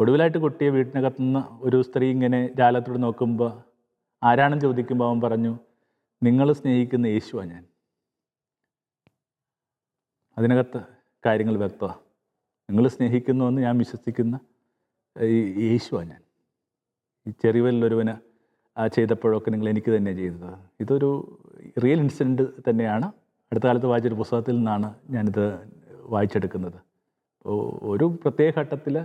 ഒടുവിലായിട്ട് കുട്ടിയെ വീട്ടിനകത്തുനിന്ന് ഒരു സ്ത്രീ ഇങ്ങനെ ജാലത്തോട് നോക്കുമ്പോൾ ആരാണെന്ന് ചോദിക്കുമ്പോൾ അവൻ പറഞ്ഞു നിങ്ങൾ സ്നേഹിക്കുന്ന യേശുവാണ് ഞാൻ. അതിനകത്ത് കാര്യങ്ങൾ വ്യക്തമാണ് നിങ്ങൾ സ്നേഹിക്കുന്നുവെന്ന് ഞാൻ വിശ്വസിക്കുന്ന ഈ യേശുവാണ് ഞാൻ. ഈ ചെറിയവരിലൊരുവന് ചെയ്തപ്പോഴൊക്കെ നിങ്ങൾ എനിക്ക് തന്നെ ചെയ്തത്. ഇതൊരു റിയൽ ഇൻസിഡന്റ് തന്നെയാണ്. അടുത്ത കാലത്ത് വായിച്ചൊരു പുസ്തകത്തിൽ നിന്നാണ് ഞാനിത് വായിച്ചെടുക്കുന്നത്. ഒരു പ്രത്യേക ഘട്ടത്തിൽ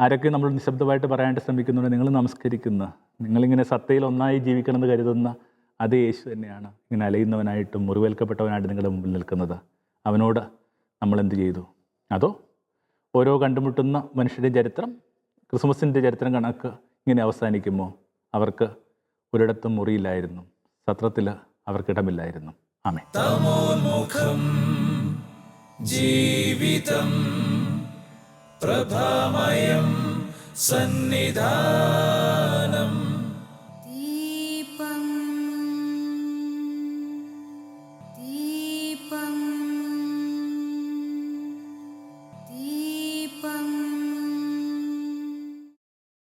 ആരൊക്കെ നമ്മൾ നിശബ്ദമായിട്ട് പറയാനായിട്ട് ശ്രമിക്കുന്നുണ്ട് നിങ്ങൾ നമസ്കരിക്കുന്ന. നിങ്ങളിങ്ങനെ സത്തയിൽ ഒന്നായി ജീവിക്കണമെന്ന് കരുതുന്ന അതേ യേശു തന്നെയാണ്. ഇങ്ങനെ അലയുന്നവനായിട്ടും മുറിവേൽക്കപ്പെട്ടവനായിട്ട് നിങ്ങളുടെ മുമ്പിൽ നിൽക്കുന്നത്. അവനോട് നമ്മൾ എന്ത് ചെയ്തു? അതോ ഓരോ കണ്ടുമുട്ടുന്ന മനുഷ്യരുടെ ചരിത്രം ക്രിസ്മസിന്റെ ചരിത്രം കണക്ക് ഇങ്ങനെ അവസാനിക്കുമോ അവർക്ക് ഒരിടത്തും മുറിയില്ലായിരുന്നു. സത്രത്തിൽ അവർക്കിടമില്ലായിരുന്നു ആമേ ജീവിതം പ്രഭാമയം സന്നിധാനം